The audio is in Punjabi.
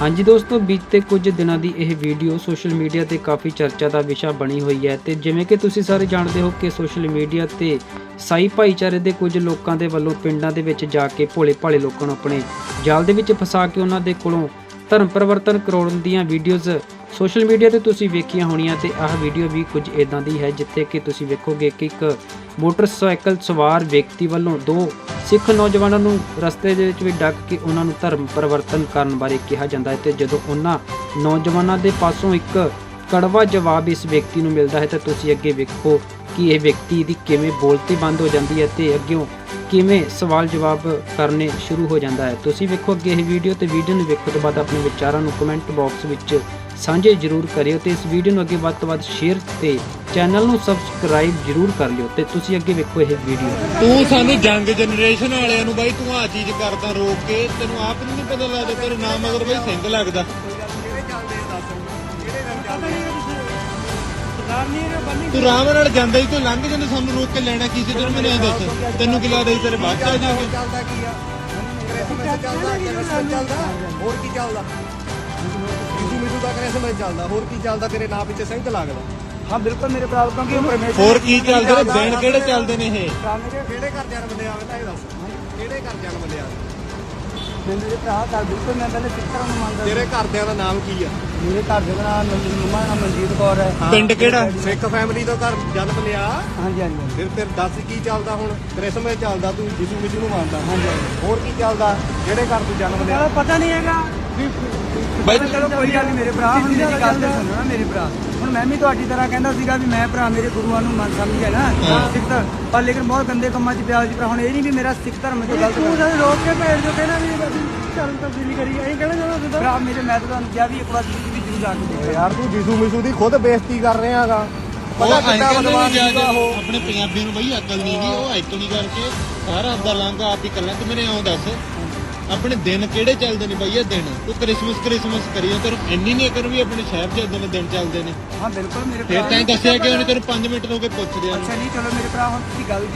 ਹਾਂਜੀ ਦੋਸਤੋ, ਬੀਤੇ ਕੁਝ ਦਿਨਾਂ ਦੀ ਇਹ ਵੀਡੀਓ ਸੋਸ਼ਲ ਮੀਡੀਆ ਤੇ ਕਾਫੀ ਚਰਚਾ ਦਾ ਵਿਸ਼ਾ ਬਣੀ ਹੋਈ ਹੈ ਤੇ ਜਿਵੇਂ ਕਿ ਤੁਸੀਂ ਸਾਰੇ ਜਾਣਦੇ ਹੋ ਕਿ ਸੋਸ਼ਲ ਮੀਡੀਆ ਤੇ ਸਾਈ ਭਾਈਚਾਰੇ ਦੇ ਕੁਝ ਲੋਕਾਂ ਦੇ ਵੱਲੋਂ ਪਿੰਡਾਂ ਦੇ ਵਿੱਚ ਜਾ ਕੇ ਭੋਲੇ ਭਾਲੇ ਲੋਕਾਂ ਨੂੰ ਆਪਣੇ ਜਾਲ ਦੇ ਵਿੱਚ ਫਸਾ ਕੇ ਉਹਨਾਂ ਦੇ ਕੋਲੋਂ ਧਰਮ ਪਰਿਵਰਤਨ ਕਰਾਉਣ ਦੀਆਂ ਵੀਡੀਓਜ਼ ਸੋਸ਼ਲ ਮੀਡੀਆ ਤੇ ਤੁਸੀਂ ਵੇਖੀਆਂ ਹੋਣੀਆਂ ਤੇ ਆਹ ਵੀਡੀਓ ਵੀ ਕੁਝ ਇਦਾਂ ਦੀ ਹੈ ਜਿੱਥੇ ਕਿ ਤੁਸੀਂ ਵੇਖੋਗੇ ਕਿ ਇੱਕ ਮੋਟਰਸਾਈਕਲ ਸਵਾਰ ਵਿਅਕਤੀ ਵੱਲੋਂ ਦੋ ਸਿੱਖ ਨੌਜਵਾਨਾਂ ਨੂੰ ਰਸਤੇ ਦੇ ਵਿੱਚ ਵੀ ਡੱਕ ਕੇ ਉਹਨਾਂ ਨੂੰ ਧਰਮ ਪਰਿਵਰਤਨ ਕਰਨ ਬਾਰੇ ਕਿਹਾ ਜਾਂਦਾ ਹੈ ਤੇ ਜਦੋਂ ਉਹਨਾਂ ਨੌਜਵਾਨਾਂ ਦੇ ਪਾਸੋਂ ਇੱਕ ਕੜਵਾ ਜਵਾਬ ਇਸ ਵਿਅਕਤੀ ਨੂੰ ਮਿਲਦਾ ਹੈ ਤਾਂ ਤੁਸੀਂ ਅੱਗੇ ਵੇਖੋ ਕਿ ਇਹ ਵਿਅਕਤੀ ਦੀ ਕਿਵੇਂ ਬੋਲਤੀ ਬੰਦ ਹੋ ਜਾਂਦੀ ਹੈ ਤੇ ਅੱਗਿਓਂ ਕਿਵੇਂ ਸਵਾਲ ਜਵਾਬ ਕਰਨੇ ਸ਼ੁਰੂ ਹੋ ਜਾਂਦਾ ਹੈ। ਤੁਸੀਂ ਵੇਖੋ ਅੱਗੇ ਇਹ ਵੀਡੀਓ ਤੇ ਵੀਡੀਓ ਨੂੰ ਵੇਖੋ ਤੋਂ ਬਾਅਦ ਆਪਣੇ ਵਿਚਾਰਾਂ ਨੂੰ ਕਮੈਂਟ ਬਾਕਸ ਵਿੱਚ ਸਾਂਝੇ ਜ਼ਰੂਰ ਕਰਿਓ ਤੇ ਇਸ ਵੀਡੀਓ ਨੂੰ ਅੱਗੇ ਵੱਧ ਤੋਂ ਵੱਧ ਸ਼ੇਅਰ ਤੇ ਚੈਨਲ ਨੂੰ ਸਬਸਕ੍ਰਾਈਬ ਜ਼ਰੂਰ ਕਰ ਲਿਓ ਤੇ ਤੁਸੀਂ ਅੱਗੇ ਵੇਖੋ ਇਹ ਵੀਡੀਓ ਤੂੰ ਸਾਨੂੰ ਜੰਗ ਜਨਰੇਸ਼ਨ ਵਾਲਿਆਂ ਨੂੰ ਬਾਈ ਤੂੰ ਆ ਚੀਜ਼ ਕਰਦਾ ਰੋਕ ਕੇ, ਤੈਨੂੰ ਆਪ ਨੂੰ ਨਹੀਂ ਪਤਾ ਲੱਗਦਾ ਤੇਰੇ ਨਾਮ ਮਗਰ ਬਾਈ ਸਿੰਘ ਲੱਗਦਾ। ਤੂੰ ਰਾਮ ਨਾਲ ਜਾਂਦਾ ਹੀ ਤੂੰ ਲੰਘ ਜਾਂਦਾ ਸਾਨੂੰ ਰੋਕ ਕੇ ਲੈਣਾ ਕੀ ਸੀ? ਤੈਨੂੰ ਮੈਨੂੰ ਇਹ ਦੱਸ ਤੈਨੂੰ ਕੀ ਲੱਗਦਾ ਸੀ ਤੇਰੇ ਬਾਅਦ ਚ ਆ ਜਾਵਾਂਗੇ ਚੱਲਦਾ ਕੀ ਆ? ਕ੍ਰਿਸਮਸ ਚੱਲਦਾ ਕ੍ਰਿਸਮਸ ਚੱਲਦਾ ਹੋਰ ਕੀ ਚੱਲਦਾ? ਯਿਸੂ ਮਿਸੂ ਦਾ ਕ੍ਰਿਸਮਸ ਚੱਲਦਾ ਹੋਰ ਕੀ ਚੱਲਦਾ? ਤੇਰੇ ਨਾਂ ਪਿੱਛੇ ਸਿੰਘ ਲੱਗਦਾ। ਹਾਂ ਬਿਲਕੁਲ ਮੇਰੇ ਭਰਾ ਕਿਉਂਕਿ ਪਰਮੇਸ਼ਰ ਹੋਰ ਕੀ ਚੱਲਦੇ? ਨੇ ਦਿਨ ਕਿਹੜੇ ਚੱਲਦੇ ਨੇ ਇਹ? ਕਿਹੜੇ ਘਰ ਜਨਮ ਲਿਆ? ਪਹਿਲਾਂ ਇਹ ਦੱਸ ਕਿਹੜੇ ਘਰ ਜਨਮ ਮੇਰੇ ਭਰਾ ਘਰ ਬਿਲਕੁਲ ਮੈਂ ਪਹਿਲੇ ਸਿੱਖਾਂ ਨੂੰ ਮੰਨਦਾ ਤੇਰੇ ਘਰਦਿਆਂ ਦਾ ਨਾਮ ਕੀ ਆ? ਮੇਰੇ ਘਰ ਦੇ ਨਾਮ ਮੰਮਾ ਦਾ ਨਾਮ ਮਨਜੀਤ ਕੌਰ ਹੈ। ਪਿੰਡ ਕਿਹੜਾ? ਸਿੱਖ ਫੈਮਿਲੀ ਤੋਂ ਘਰ ਜਨਮ ਲਿਆ। ਹਾਂਜੀ ਹਾਂਜੀ ਫਿਰ ਤੇਰੇ ਦੱਸ ਕੀ ਚੱਲਦਾ ਹੁਣ? ਕ੍ਰਿਸਮਸ ਚੱਲਦਾ ਤੂੰ ਯਿਸੂ ਮਿਸੂ ਨੂੰ ਮੰਨਦਾ। ਹਾਂਜੀ ਹੋਰ ਕੀ ਚੱਲਦਾ? ਕਿਹੜੇ ਘਰ ਤੂੰ ਜਨਮ ਲਿਆ? ਪਤਾ ਨਹੀਂ ਹੈਗਾ। ਬਾਈ ਚਲੋ ਕੋਈ ਗੱਲ ਨਹੀਂ ਮੇਰੇ ਭਰਾ ਹੁਣ ਮੇਰੀ ਗੱਲ ਤੇ ਸੁਣੋ ਨਾ ਮੇਰੇ ਭਰਾ। ਹੁਣ ਮੈਂ ਵੀ ਤੁਹਾਡੀ ਤਰ੍ਹਾਂ ਕਹਿੰਦਾ ਸੀਗਾ ਵੀ ਮੈਂ ਭਰਾ ਮੇਰੇ ਗੁਰੂਆਂ ਨੂੰ ਮੰਨ ਸਮਝਿਆ ਨਾ। ਸਿੱਖ ਧਰਮ। ਪਰ ਲੇਕਿਨ ਬਹੁਤ ਗੰਦੇ ਕੰਮਾਂ 'ਚ ਪਿਆ ਸੀ ਭਰਾ। ਹੁਣ ਇਹ ਨਹੀਂ ਵੀ ਮੇਰਾ ਸਿੱਖ ਧਰਮ 'ਚ ਗਲਤ ਤੂੰ ਜਦ ਰੋਕ ਕੇ ਭੇਜ ਜੋ ਕਹਿਣਾ ਵੀ ਅਸੀਂ ਧਰਮ ਤਬਦੀਲੀ ਕਰੀ ਅਸੀਂ ਕਹਿਣਾ ਚਾਹੁੰਦਾ ਭਰਾ ਮੇਰੇ ਮੈਂ ਤਾਂ ਤੁਹਾਨੂੰ ਕਿਹਾ ਵੀ ਇੱਕ ਵਾਰ ਤੁਸੀਂ ਵੀ ਜ਼ਰੂਰ ਜਾ ਕੇ ਦੇਖੋ। ਯਾਰ ਤੂੰ ਯਿਸੂ ਮਿਸੂ ਦੀ ਖੁਦ ਬੇਇੱਜ਼ਤੀ ਕਰ ਰਿਹਾਗਾ ਉਹ ਪਤਾ ਕਹਿੰਦੇ ਬਦਮਾਸ਼ ਸੀਗਾ ਉਹ। ਆਪਣੇ ਪੰਜਾਬੀਆਂ ਨੂੰ ਬਈ ਅਕਲ ਨਹੀਂ ਗਈ ਉਹ ਐਕਣੀ ਕਰਕੇ ਸਾਰਾ ਆਪਦਾ ਲਾਂਘਾ ਆਪ ਹੀ ਕੱਲਾ ਤੇ ਮੈਨੂੰ ਆਉਂ ਦੱਸ। ਆਪਣੇ ਦਿਨ ਕਿਹੜੇ ਚੱਲਦੇ ਨੇ ਬਈ ਇਹ ਦਿਨ? ਤੂੰ ਕ੍ਰਿਸਮਸ ਕ੍ਰਿਸਮਸ ਕਰੀ ਜਾਂ ਤੈਨੂੰ ਇੰਨੀ ਨਹੀਂ ਅਕਲ ਵੀ ਆਪਣੇ ਸ਼ਹਿਰ 'ਚ ਇਦਾਂ ਦੇ ਦਿਨ ਚੱਲਦੇ ਨੇ। ਹਾਂ ਬਿਲਕੁਲ ਮੇਰੇ ਫਿਰ ਭਰਾ ਤਾਂ ਦੱਸਿਆ ਕਿ ਉਹਨੇ ਤੈਨੂੰ 5 ਮਿੰਟ ਹੋ ਕੇ ਪੁੱਛਦੇ ਆ ਅੱਛਾ ਨਹੀਂ ਚਲੋ ਮੇਰੇ ਭਰਾ ਹੁਣ ਤੁਸੀਂ ਗੱਲ